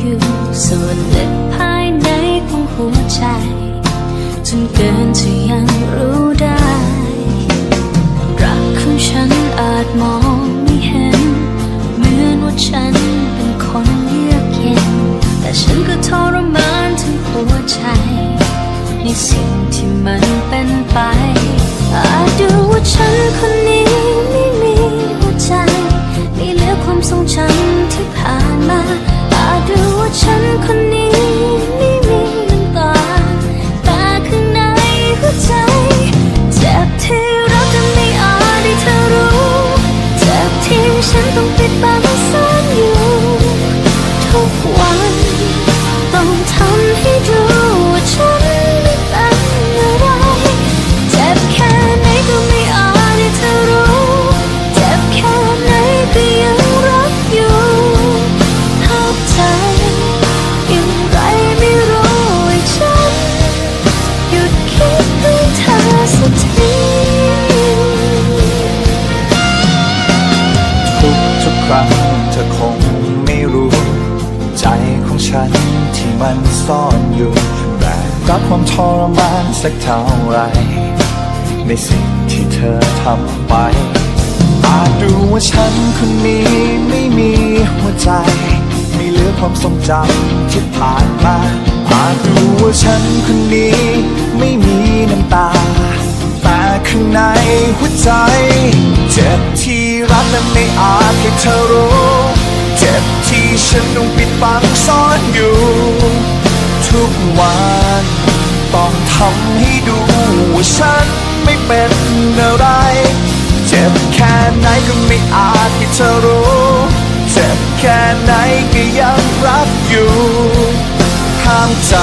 อยู่ ส่วนล็กภายในของหัวใจ จนเกินที่ยังรู้ได้ รักของฉันอาจมองไม่เห็น เหมือนว่าฉันเป็นคนเยือกเย็น แต่ฉันก็ทรมานถึงหัวใจ ในสิ่งที่มันเป็นไป อาจดูว่าฉันคนนี้ไม่มีหัวใจ ไม่เหลือความทรงจำ ที่ฉันต้อังเธอคงไม่รู้ ใจของฉันที่มันซ่อนอยู่แบกรับความทรมานสักเท่าไร ในสิ่งที่เธอทำไป อาจดูว่าฉันคนนี้ไม่มีหัวใจ ไม่เหลือความทรงจำที่ผ่านมา อาจดูว่าฉันคนนี้ไม่มีน้ำตา แต่ข้างในหัวใจ ให้เธอรู้ เจ็บที่ฉันต้องปิดบังซ่อนอยู่ ทุกวันต้องทำให้ดูว่าฉันไม่เป็นอะไร เจ็บแค่ไหนก็ไม่อาจให้เธอรู้ เจ็บแค่ไหนก็ยังรักอยู่ห้ามใจ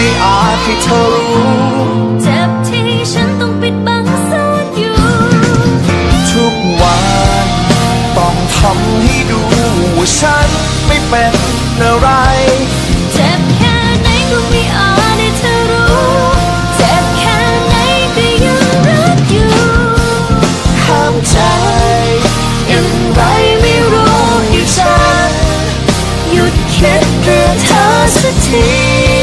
ไม่อาจให้เธอรู้ เจ็บที่ฉันต้องปิดบังซ่อนอยู่ ทุกวันต้องทำให้ดูว่าฉันไม่เป็นอะไรเจ็บแค่ไหนก็ไม่อาจให้เธอรู้ เจ็บแค่ไหนก็ยังรักอยู่ห้ามใจอย่างไรไม่รู้อยู่ฉันหยุดคิดถึงเธอสักที